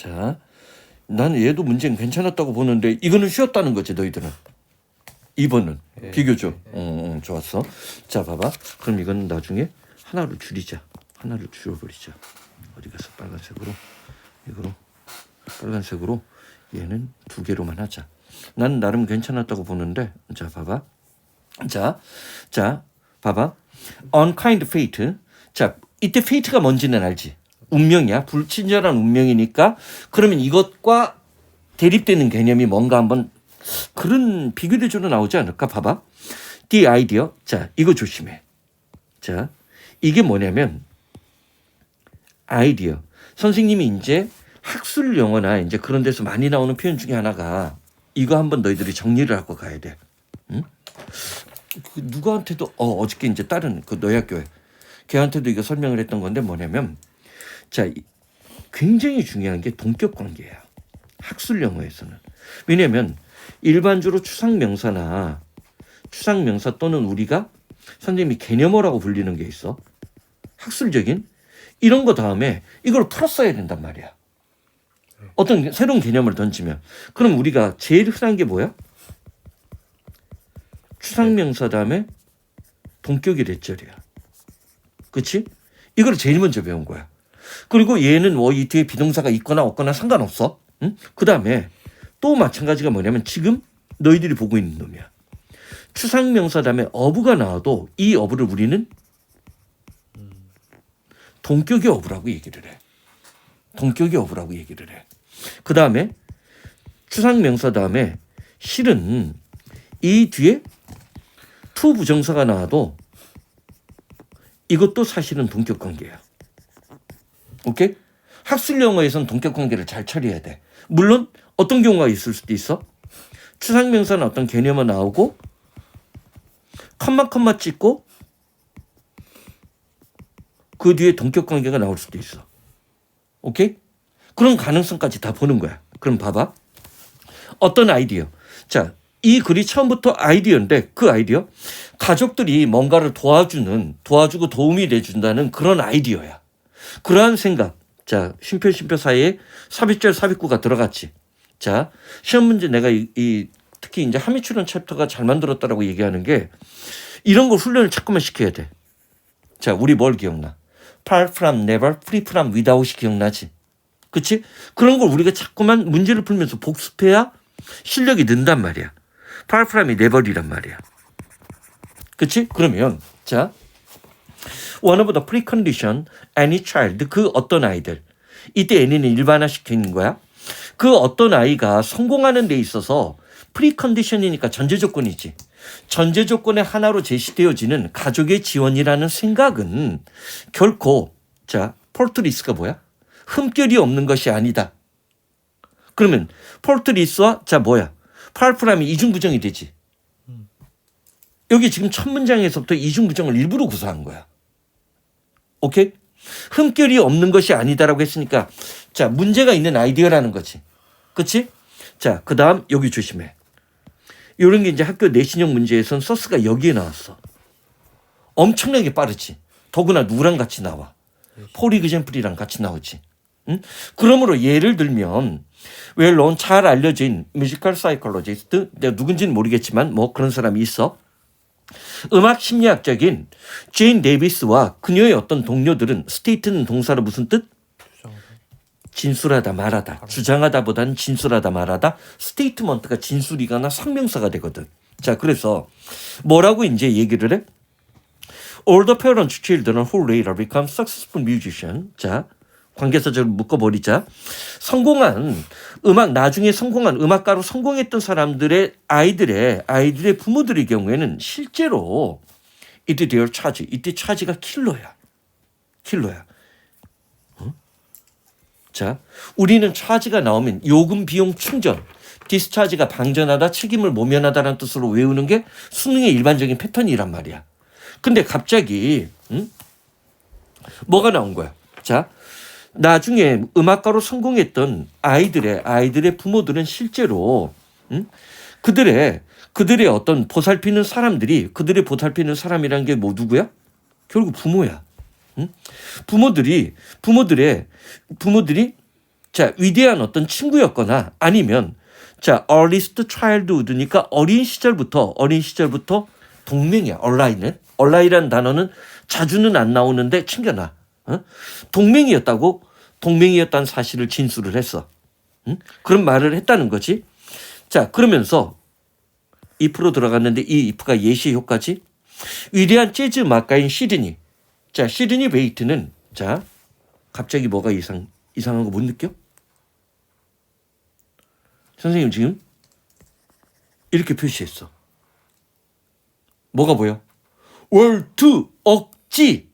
자, 난 얘도 문제는 괜찮았다고 보는데 이거는 쉬었다는 거지 너희들은. 2번은 예. 비교죠. 어, 어, 좋았어. 자, 봐봐. 그럼 이건 나중에 하나로 줄이자. 하나를 줄여버리자. 어디 가서 빨간색으로 이거로 빨간색으로 얘는 두 개로만 하자. 난 나름 괜찮았다고 보는데 자 봐봐. 자, 자 봐봐. unkind fate. 자 이때 fate가 뭔지는 알지. 운명이야. 불친절한 운명이니까 그러면 이것과 대립되는 개념이 뭔가 한번 그런 비교대조로 나오지 않을까? 봐봐. the idea. 자 이거 조심해. 자 이게 뭐냐면 아이디어. 선생님이 이제 학술 영어나 이제 그런 데서 많이 나오는 표현 중에 하나가 이거 한번 너희들이 정리를 하고 가야 돼. 응? 그 누구한테도 어 어저께 이제 다른 그 너희 학교에 걔한테도 이거 설명을 했던 건데 뭐냐면 자 이- 굉장히 중요한 게 동격 관계야. 학술 영어에서는 왜냐면 일반적으로 추상 명사나 추상 명사 또는 우리가 선생님이 개념어라고 불리는 게 있어. 학술적인 이런 거 다음에 이걸 풀었어야 된단 말이야. 어떤 새로운 개념을 던지면 그럼 우리가 제일 흔한 게 뭐야? 추상명사 다음에 동격이 대절이야. 그치? 이걸 제일 먼저 배운 거야. 그리고 얘는 뭐 이 뒤에 비동사가 있거나 없거나 상관없어. 응? 그 다음에 또 마찬가지가 뭐냐면 지금 너희들이 보고 있는 놈이야. 추상명사 다음에 어부가 나와도 이 어부를 우리는 동격의 어부라고 얘기를 해. 동격의 어부라고 얘기를 해. 그 다음에 추상명사 다음에 실은 이 뒤에 투 부정사가 나와도 이것도 사실은 동격 관계야. 오케이? 학술 영어에선 동격 관계를 잘 처리해야 돼. 물론 어떤 경우가 있을 수도 있어. 추상명사는 어떤 개념이 나오고 컴마 컴마 찍고 그 뒤에 동격 관계가 나올 수도 있어. 오케이? 그런 가능성까지 다 보는 거야. 그럼 봐봐. 어떤 아이디어. 자, 이 글이 처음부터 아이디어인데 그 아이디어 가족들이 뭔가를 도와주는 도와주고 도움이 돼 준다는 그런 아이디어야. 그러한 생각. 자, 쉼표 쉼표 사이에 삽입절 삽입구가 들어갔지. 자, 시험 문제 내가 이, 이 특히 이제 함의 출연 챕터가 잘 만들었다라고 얘기하는 게 이런 걸 훈련을 자꾸만 시켜야 돼. 자, 우리 뭘 기억나? far from never, free from without이 기억나지? 그치? 그런 걸 우리가 자꾸만 문제를 풀면서 복습해야 실력이 는단 말이야. far from이 never이란 말이야. 그치? 그러면, 자, one of the precondition any child, 그 어떤 아이들. 이때 any는 일반화 시키는 거야. 그 어떤 아이가 성공하는 데 있어서 프리컨디션이니까 전제 조건이지. 전제 조건의 하나로 제시되어지는 가족의 지원이라는 생각은 결코 자 폴트리스가 뭐야? 흠결이 없는 것이 아니다. 그러면 폴트리스와 자 뭐야? 팔프람이 이중부정이 되지. 여기 지금 첫 문장에서부터 이중 부정을 일부러 구사한 거야. 오케이? 흠결이 없는 것이 아니다라고 했으니까 자 문제가 있는 아이디어라는 거지. 그치? 자, 그 다음 여기 조심해. 이런 게 이제 학교 내신형 문제에선 서스가 여기에 나왔어. 엄청나게 빠르지. 더구나 누구랑 같이 나와. 폴 이그젠플이랑 같이 나오지. 응? 그러므로 예를 들면 웰론 잘 알려진 뮤지컬 사이콜로지스트 내가 누군지는 모르겠지만 뭐 그런 사람이 있어. 음악 심리학적인 제인 데이비스와 그녀의 어떤 동료들은 스테이트는 동사로 무슨 뜻? 진술하다 말하다 주장하다보다는 진술하다 말하다 스테이트먼트가 진술이거나 상명사가 되거든. 자 그래서 뭐라고 이제 얘기를 해? All the parents children who later become successful musician. 자 관계사적으로 묶어버리자. 성공한 음악 나중에 성공한 음악가로 성공했던 사람들의 아이들의 아이들의 부모들의 경우에는 실제로 이때 their charge 이때 차지가 킬러야. 킬러야. 자, 우리는 차지가 나오면 요금 비용 충전, 디스차지가 방전하다, 책임을 모면하다라는 뜻으로 외우는 게 수능의 일반적인 패턴이란 말이야. 근데 갑자기 응? 뭐가 나온 거야? 자, 나중에 음악가로 성공했던 아이들의 아이들의 부모들은 실제로 응? 그들의 그들의 어떤 보살피는 사람들이 그들의 보살피는 사람이라는 게뭐 누구야? 결국 부모야. 응? 부모들이 부모들의 부모들이 자, 위대한 어떤 친구였거나 아니면 자, earliest childhood니까 어린 시절부터 어린 시절부터 동맹이야. 얼라이는 얼라이란 단어는 자주는 안 나오는데 챙겨놔. 어? 동맹이었다고 동맹이었다는 사실을 진술을 했어. 응? 그런 말을 했다는 거지. 자, 그러면서 if로 들어갔는데 이 if가 예시 효과지. 위대한 재즈 음악가인 시드니. 자, 시드니 베이트는 자, 갑자기 뭐가 이상 이상한 거 못 느껴? 선생님 지금 이렇게 표시했어. 뭐가 보여? 월투 억지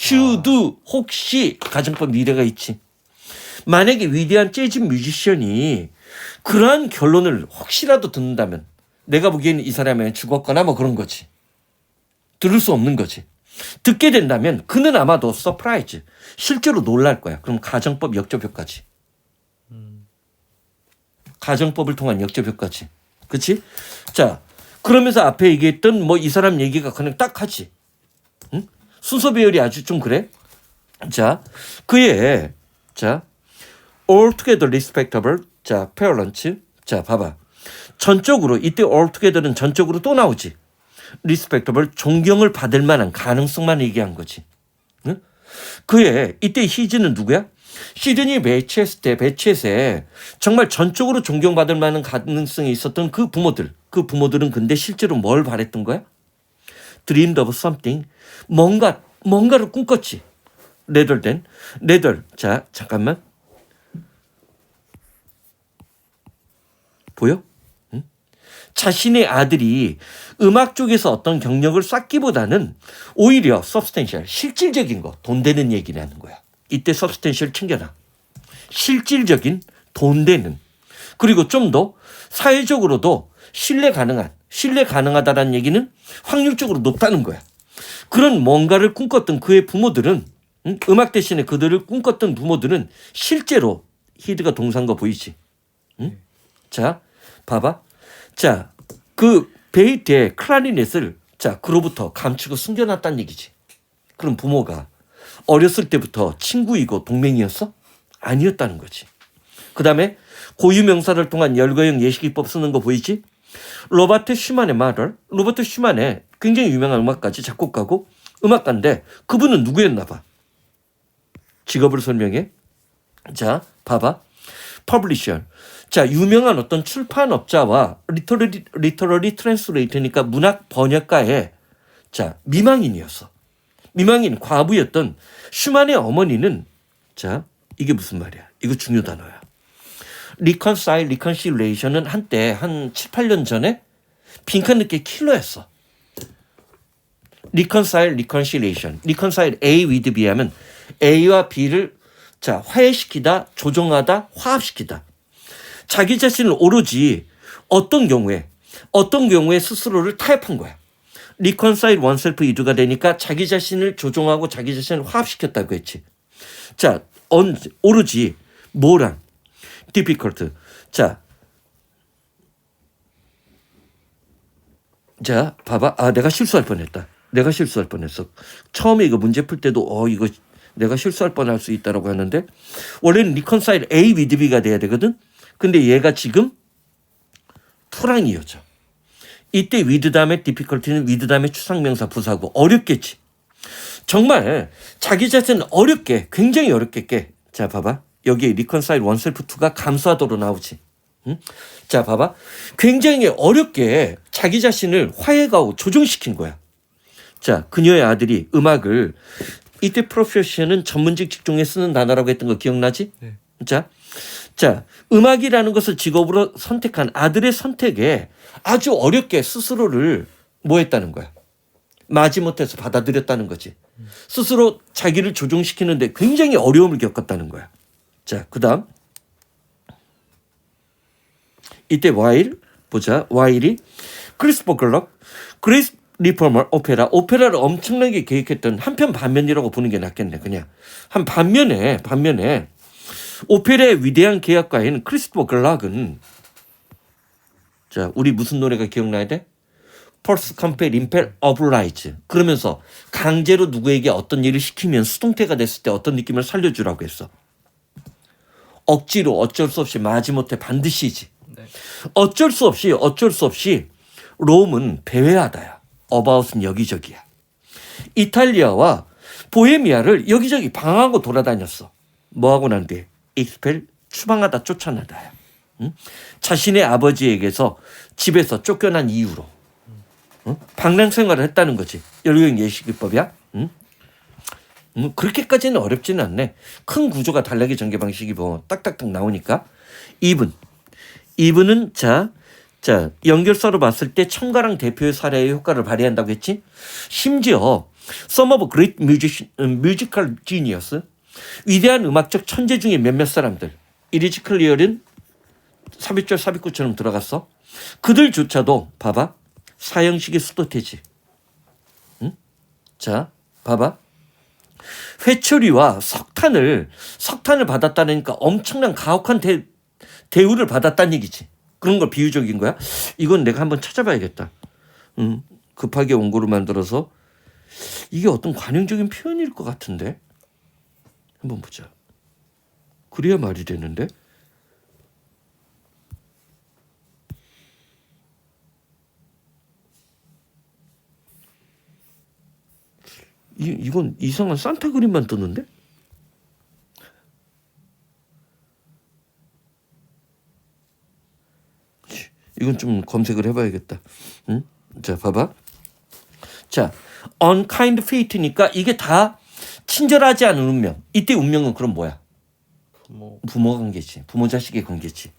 슈드 혹시 가정법 미래가 있지. 만약에 위대한 재즈 뮤지션이 그러한 결론을 혹시라도 듣는다면 내가 보기에는 이 사람이 죽었거나 뭐 그런 거지. 들을 수 없는 거지. 듣게 된다면 그는 아마도 서프라이즈 실제로 놀랄 거야. 그럼 가정법 역접효까지. 가정법을 통한 역접효까지. 그치? 자, 그러면서 앞에 얘기했던 뭐 이 사람 얘기가 그냥 딱 하지. 응? 순서 배열이 아주 좀 그래? 자, 그의, 자, altogether respectable, 자, parents. 자, 봐봐. 전적으로, 이때 altogether는 전적으로 또 나오지. respectable, 존경을 받을 만한 가능성만 얘기한 거지. 응? 그의, 이때 히즈는 누구야? 시드니 배치했을 때 배치에서 정말 전적으로 존경받을 만한 가능성이 있었던 그 부모들 그 부모들은 근데 실제로 뭘 바랬던 거야? Dreamed of something 뭔가 뭔가를 꿈꿨지 rather than rather 자 잠깐만 보여? 응? 자신의 아들이 음악 쪽에서 어떤 경력을 쌓기보다는 오히려 substantial 실질적인 거 돈 되는 얘기라는 거야. 이때 substantial 챙겨놔. 실질적인 돈 되는 그리고 좀 더 사회적으로도 신뢰 가능한 신뢰 가능하다라는 얘기는 확률적으로 높다는 거야. 그런 뭔가를 꿈꿨던 그의 부모들은 응? 음악 대신에 그들을 꿈꿨던 부모들은 실제로 히드가 거 보이지? 응? 자, 봐봐. 자, 그 베이트의 클라리넷을 자, 그로부터 감추고 숨겨놨다는 얘기지. 그럼 부모가 어렸을 때부터 친구이고 동맹이었어? 아니었다는 거지. 그 다음에 고유명사를 통한 열거형 예시기법 쓰는 거 보이지? 로버트 슈만의 말을 로버트 슈만의 굉장히 유명한 음악가지 작곡가고 음악가인데 그분은 누구였나 봐. 직업을 설명해. 자, 봐봐. 퍼블리셔. 자, 유명한 어떤 출판업자와 리터러리, 리터러리 트랜스레이터니까 문학 번역가의 자, 미망인이었어. 미망인 과부였던 슈만의 어머니는 자, 이게 무슨 말이야? 이거 중요 단어야. 리컨사일, 리컨실레이션은 한때 한 7, 8년 전에 빈칸느끼 킬러였어. 리컨사일, 리컨실레이션. 리컨사일 A with B 하면 A와 B를 자, 화해시키다, 조정하다, 화합시키다. 자기 자신을 오로지 어떤 경우에 어떤 경우에 스스로를 타협한 거야. 리컨사일 원셀프 이두가 되니까 자기 자신을 조종하고 자기 자신을 화합시켰다고 했지. 자, 언, 오로지 뭐랑 difficult. 자, 자, 봐봐. 아, 내가 실수할 뻔했다. 내가 실수할 뻔했어. 처음에 이거 문제 풀 때도 어 이거 내가 실수할 뻔할 수 있다라고 하는데 원래는 리컨사일 A with B가 돼야 되거든. 근데 얘가 지금 투랑 이어져. 이때 with 다음에 difficulty는 with 다음에 추상명사 부사고 어렵겠지. 정말 자기 자신은 어렵게 굉장히 어렵게 깨. 자 봐봐. 여기 리컨사일 원셀프 2가 감수하도록 나오지. 응? 자 봐봐. 굉장히 어렵게 자기 자신을 화해가고 조정시킨 거야. 자 그녀의 아들이 음악을 이때 프로페셔는 전문직 직종에 쓰는 단어라고 했던 거 기억나지? 네. 자, 자 음악이라는 것을 직업으로 선택한 아들의 선택에 아주 어렵게 스스로를 뭐 했다는 거야. 마지못해서 받아들였다는 거지. 스스로 자기를 조종시키는데 굉장히 어려움을 겪었다는 거야. 자, 그 다음. 이때 while, 보자. while이 크리스 버글럭, 크리스 리포머 오페라, 오페라를 엄청나게 계획했던 한편 반면이라고 보는 게 낫겠네. 그냥. 한 반면에, 반면에, 오페라의 위대한 계약가인 크리스토퍼 글락은 자, 우리 무슨 노래가 기억나야 돼? 펄스 컴페 림펠 어블라이즈 그러면서 강제로 누구에게 어떤 일을 시키면 수동태가 됐을 때 어떤 느낌을 살려주라고 했어. 억지로 어쩔 수 없이 마지못해 반드시지. 네. 어쩔 수 없이 어쩔 수 없이 롬은 배회하다야. 어바웃은 여기저기야. 이탈리아와 보헤미아를 여기저기 방황하고 돌아다녔어. 뭐하고 난 뒤에 익스펠 추방하다 쫓아내다야. 응? 자신의 아버지에게서 집에서 쫓겨난 이유로 응? 방랑 생활을 했다는 거지. 열경 예식기법이야. 응? 음, 그렇게까지는 어렵지는 않네. 큰 구조가 달라기 전개 방식이 뭐 딱딱딱 나오니까. 2분. 2분은 자, 자, 연결사로 봤을 때 청가랑 대표의 사례의 효과를 발휘한다고 했지? 심지어 Some of Great Music, Musical Genius 위대한 음악적 천재 중에 몇몇 사람들 이리지 클리어는 삽입절 삽입구처럼 들어갔어. 그들조차도 봐봐 사형식의 수도태지. 응? 자, 봐봐. 회초리와 석탄을 석탄을 받았다니까 엄청난 가혹한 대, 대우를 받았다는 얘기지. 그런 걸 비유적인 거야. 이건 내가 한번 찾아봐야겠다. 음, 급하게 원고를 만들어서 이게 어떤 관용적인 표현일 것 같은데 한번 보자. 그래야 말이 되는데. 이, 이건 이상한 산타 그림만 뜨는데? 이건 좀 검색을 해봐야겠다. 응? 자, 봐봐. 자, unkind fate니까 이게 다 친절하지 않은 운명. 이때 운명은 그럼 뭐야? 부모 부모 관계지. 부모 자식의 관계지.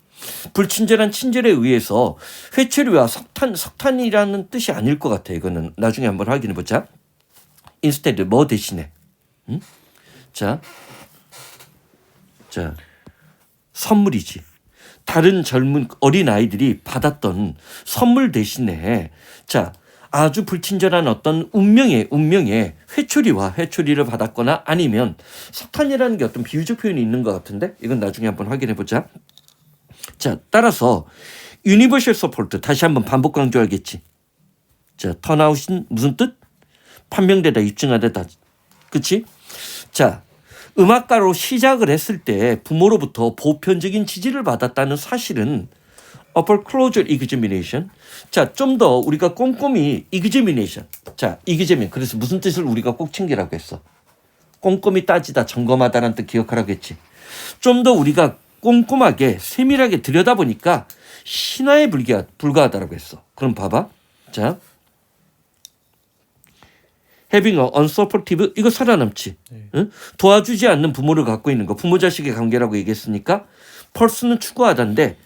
불친절한 친절에 의해서 회초리와 석탄, 석탄이라는 뜻이 아닐 것 같아. 이거는 나중에 한번 확인해 보자. Instead 뭐 대신에. 응? 자, 자, 선물이지. 다른 젊은 어린 아이들이 받았던 선물 대신에 자 아주 불친절한 어떤 운명의 운명의 회초리와 회초리를 받았거나 아니면 석탄이라는 게 어떤 비유적 표현이 있는 것 같은데 이건 나중에 한번 확인해 보자. 자 따라서 유니버셜 서포트 다시 한번 반복 강조하겠지. 자 턴아웃은 무슨 뜻? 판명되다 입증하다 그치? 자 음악가로 시작을 했을 때 부모로부터 보편적인 지지를 받았다는 사실은 upper closure examination. 자, 좀 더 우리가 꼼꼼히 examination. 자, examine. 그래서 무슨 뜻을 우리가 꼭 챙기라고 했어? 꼼꼼히 따지다, 점검하다라는 뜻 기억하라고 했지. 좀 더 우리가 꼼꼼하게 세밀하게 들여다보니까 신화에 불과, 불과하다라고 했어. 그럼 봐봐. 자. Having a unsupportive 이거 살아남지. 응? 도와주지 않는 부모를 갖고 있는 거. 부모 자식의 관계라고 얘기했으니까 펄스는 추구하다인데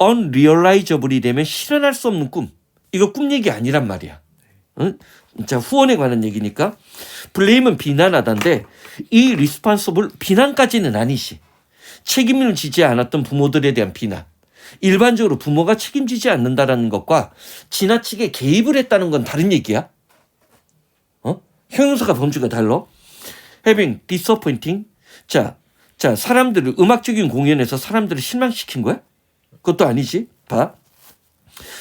unrealizable이 되면 실현할 수 없는 꿈. 이거 꿈 얘기 아니란 말이야. 응? 자 후원에 관한 얘기니까 블레임은 비난하다인데 이 responsible 비난까지는 아니시. 책임을 지지 않았던 부모들에 대한 비난. 일반적으로 부모가 책임지지 않는다라는 것과 지나치게 개입을 했다는 건 다른 얘기야. 어? 형용사가 범주가 달라. having disappointing. 자, 자, 사람들을 음악적인 공연에서 사람들을 실망시킨 거야? 그것도 아니지. 봐.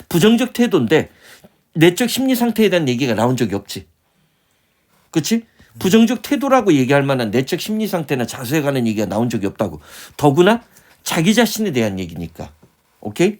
부정적 태도인데 내적 심리 상태에 대한 얘기가 나온 적이 없지. 그치? 부정적 태도라고 얘기할 만한 내적 심리 상태나 자세에 관한 얘기가 나온 적이 없다고. 더구나 자기 자신에 대한 얘기니까. 오케이?